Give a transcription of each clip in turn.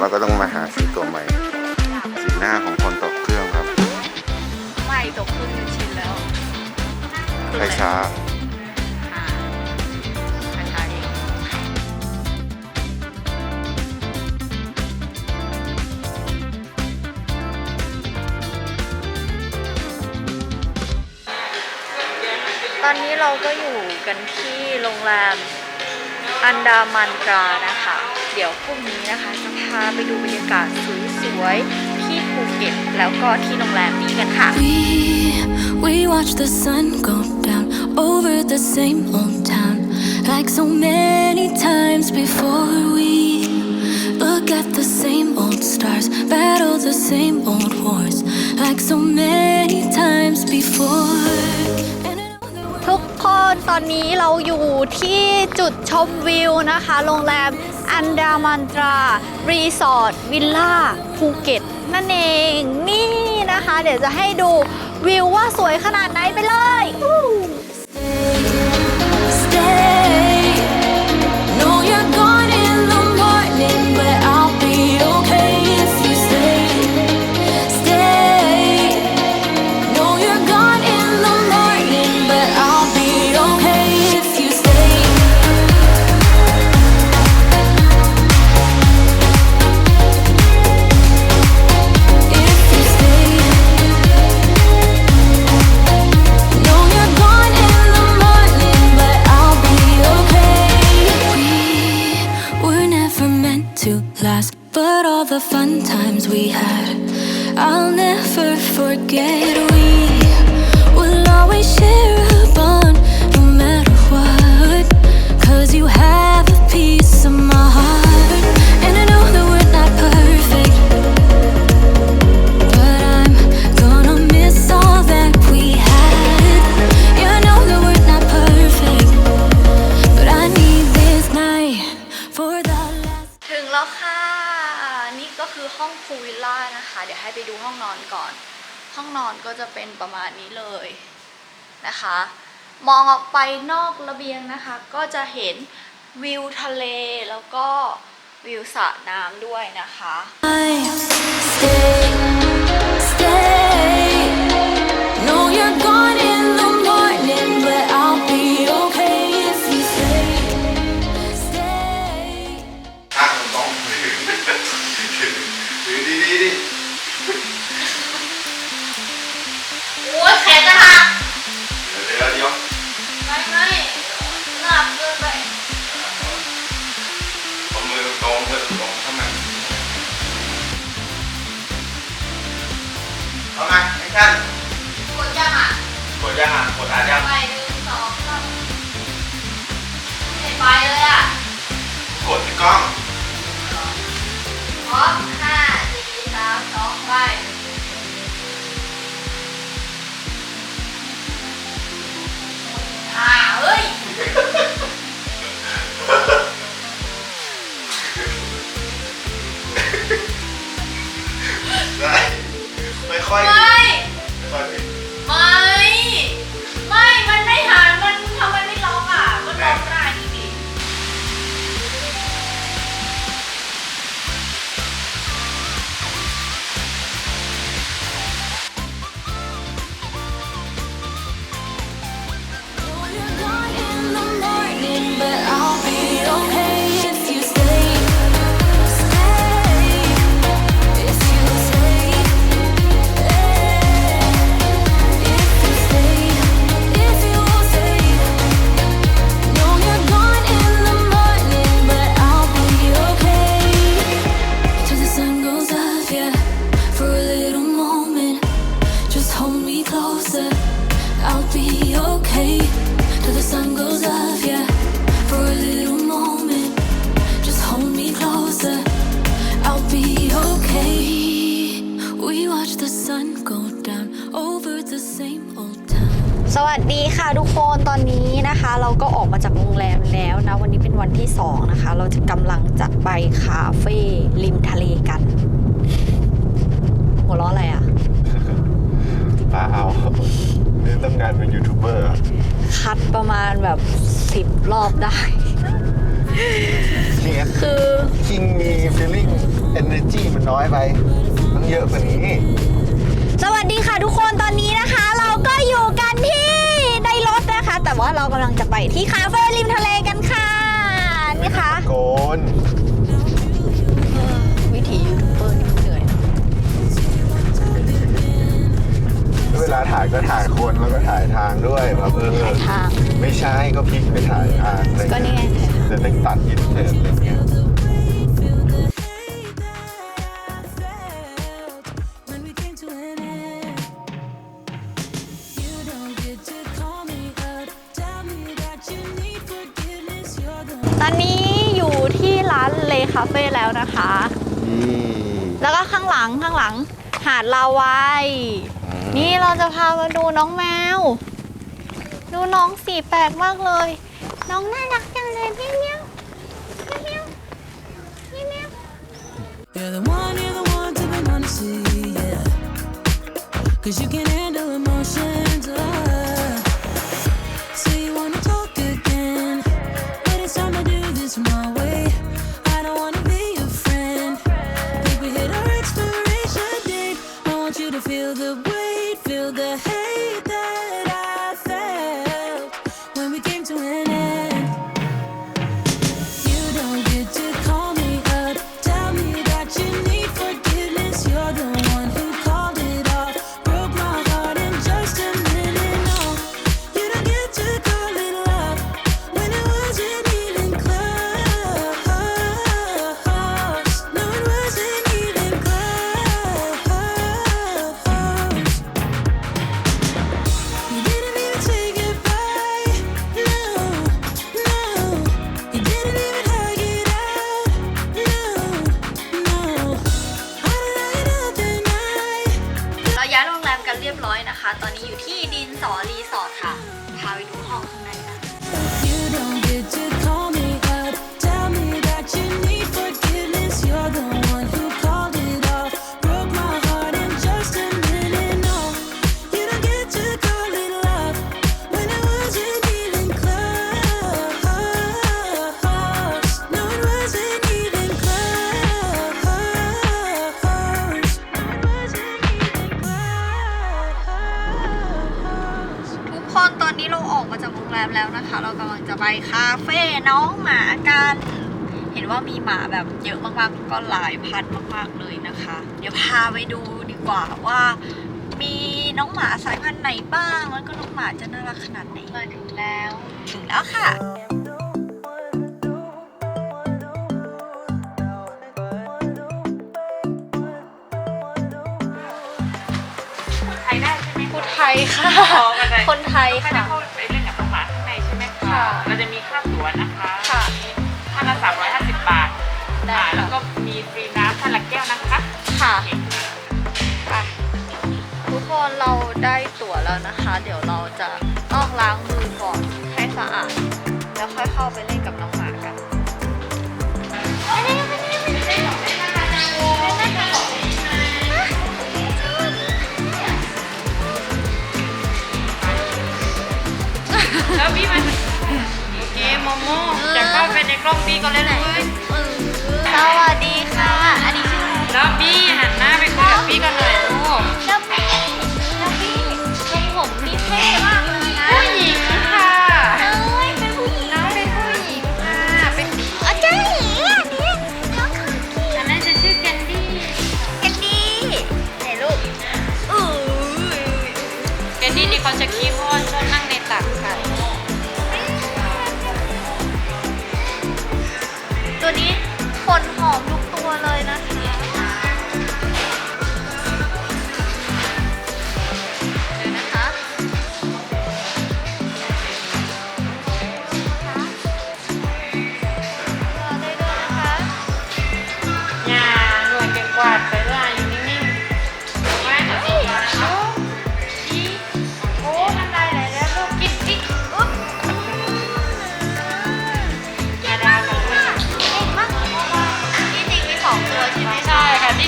เราก็ต้องมาหาซื้อตัวใหม่ สีหน้าของคนตกเครื่องครับ ไม่ตกเครื่องจนชินแล้วใครช้าค่ะช้าช้าเองตอนนี้เราก็อยู่กันที่โรงแรมอันดามันตรานะคะ เดี๋ยวพรุ่งนี้นะคะจะพาไปดูบรรยากาศสวยๆที่ภูเก็ตแล้วก็ที่โรงแรมนี้กันค่ะ We watch the sun go down over the same old town like so many times before. We look at the same old stars, battle the same old wars like so many times before. คนตอนนี้เราอยู่ที่จุดชมวิวนะคะ โรงแรมอันดามันตรา รีสอร์ทวิลล่าภูเก็ตนั่นเองนี่นะคะ เดี๋ยวจะให้ดูวิวว่าสวยขนาดไหนไปเลย fun times we had, I'll never forget. We will always share a bond, no matter what. Cause you have a piece of my heart, and I know that we're not perfect. But I'm gonna miss all that we had. Yeah, I know that we're not perfect, but I need this night for the last. ถึงแล้วค่ะ นี่ ก็คือห้องพูลวิลล่านะคะ เดี๋ยวให้ไปดูห้องนอนก่อน ห้องนอนก็จะเป็นประมาณนี้เลยนะคะ มองออกไปนอกระเบียงนะคะ ก็จะเห็นวิวทะเลแล้วก็วิวสระน้ำด้วยนะคะ Stay, stay. วันนี้เป็นวันที่สองนะคะ เราจะกำลังจะไปคาเฟ่ริมทะเลกัน หัวเราะอะไรอะเปาเอานี่ต้องการเป็นยูทูบเบอร์อะคัดประมาณแบบสิบรอบได้ นี่ไงคือคิงมี feeling energy มันน้อยไปต้องเยอะกว่านี้ สวัสดีค่ะทุกคนตอนนี้นะคะ เราก็อยู่กันที่ในรถนะคะ แต่ว่าเรากำลังจะไปที่คาเฟ่ริมทะเลกันค่ะ นี่ค่ะโกนวิถียูทูบเบอร์นี่มันเหนื่อยนะเวลาถ่ายก็ถ่ายคนแล้วก็ถ่ายทางด้วยแบบเออถ่ายทาง ไม่ใช่ก็พลิกไปถ่ายทางอะไรก็นี่ไงถ่ายทางจะเป็นตัดอินเทอร์อะไรเงี้ยานเลคาเฟ่แล้วนะคะ นี่แล้วก็ข้างหลังข้างหลังหาดลาวายนี่เราจะพามาดูน้องแมว ดูน้องสีแปลกมากเลย น้องน่ารักจังเลยพี่เมียวพี่เมียวพี่เมียว You're the one, you're the one to be honest, yeah. Cause you can handle emotions. นะคะ ตอนนี้อยู่ที่ดินสอรีสอ เรากำลังจะไปคาเฟ่น้องหมากัน เห็นว่ามีหมาแบบเยอะมากๆ ก็หลายพันมากๆเลยนะคะ เดี๋ยวพาไปดูดีกว่าว่ามีน้องหมาสายพันธุ์ไหนบ้าง แล้วก็น้องหมาจะน่ารักขนาดไหนมาถึงแล้ว ถึงแล้วค่ะไทยได้ใช่ไหมพูดไทยค่ะพอกันเลยคนไทยถ้าจะค่ะ จะมีค่าตั๋วนะคะค่ะท่านละ350 บาทได้อ่าค่ะแล้วก็มีฟรีน้ำท่านละแก้วนะคะค่ะโอเคไปทุกคนเราได้ตั๋วแล้วนะคะ เดี๋ยวเราจะต้องล้างมือก่อนให้สะอาด แล้วค่อยเข้าไปเล่นกับน้อง โอเคโมโม่จะเข้าไปในกล้องพี่ก็เล่นเลยสวัสดีค่ะ อันนี้ชื่อ แล้วพี่หันหน้าไปคุยกับพี่กันหน่อยลูก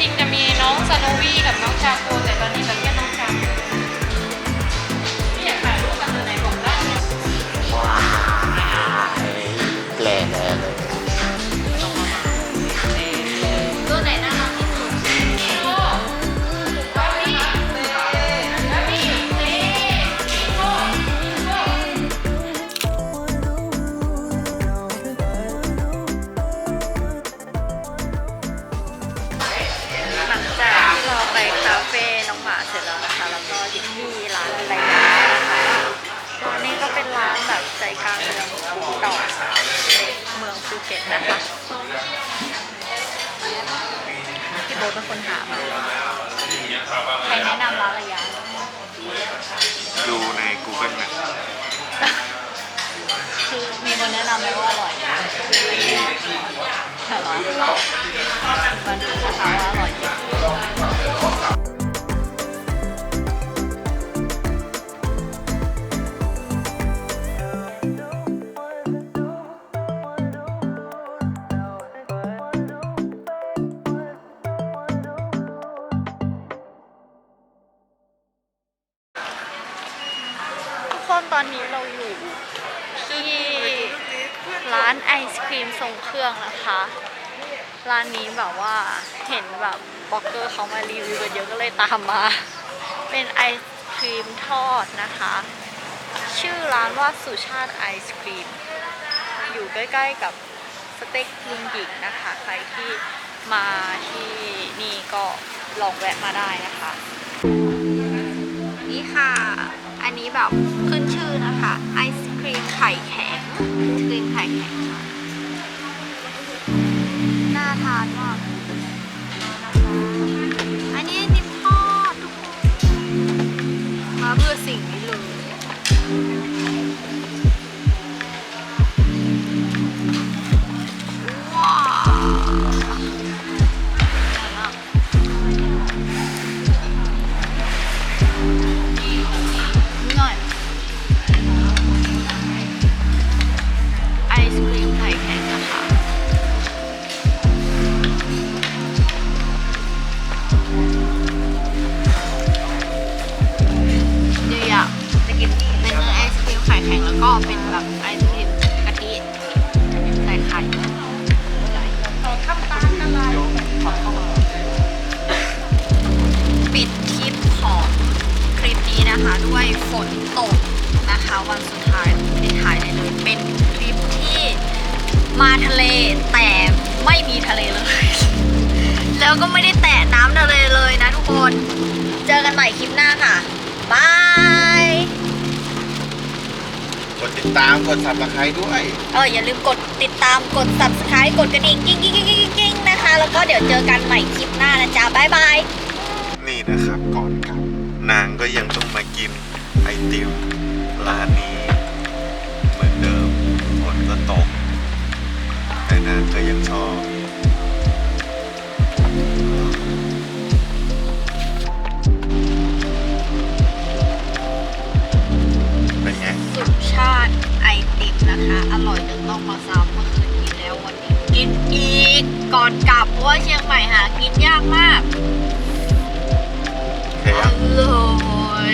จริงจะมีน้องซาโนวีกับน้องชาโก ใจกลางเมืองภูเก็ตในเมืองภูเก็ตนะคะพี่โบ๊ทเป็นคนหามาใครแนะนำร้านระยะดูใน Google Map คือมีคนแนะนำไหมว่าอร่อยเหรอมาดูนะคะว่า ทุกคนตอนนี้เราอยู่ที่ร้านไอศครีมทรงเครื่องนะคะ ร้านนี้แบบว่าเห็นแบบบล็อกเกอร์เขามารีวิวกันเยอะก็เลยตามมา เป็นไอศครีมทอดนะคะ ชื่อร้านว่าสุชาติไอศครีม อยู่ใกล้ๆกับสเต็กลุงหญิงนะคะ ใครที่มาที่นี่ก็ลองแวะมาได้นะคะ นี่ค่ะ อันนี้แบบ ไข่แข็งครีมไข่แข็งน่าทานมากอันนี้ดิมทอดทุกคนมาเพื่อสิ่งนี้เลย แล้วก็เป็นแบบไอศครีมกะทิใส่ไข่ปิดคลิปของคลิปนี้นะคะ ด้วยฝนตกนะคะ วันสุดท้ายไม่ถ่ายเลยเลยเป็นคลิปที่มาทะเลแต่ไม่มีทะเลเลย แล้วก็ไม่ได้แตะน้ำทะเลเลยนะทุกคน เจอกันใหม่คลิปหน้าค่ะ กดติดตามกด subscribe ด้วย เอออย่าลืมกดติดตามกด subscribe กดกระดิ่งกิ้งกิ้งกิ้งกิ้งกิ้งนะคะ แล้วก็เดี๋ยวเจอกันใหม่คลิปหน้านะจ๊ะบายบาย นี่นะครับก่อนกลับนางก็ยังต้องมากินไอติมร้านนี้ เหมือนเดิมฝนก็ตก แต่นางก็ยังชอบ ว่าเชียงใหม่หากินยากมากโอเคอยังร่อย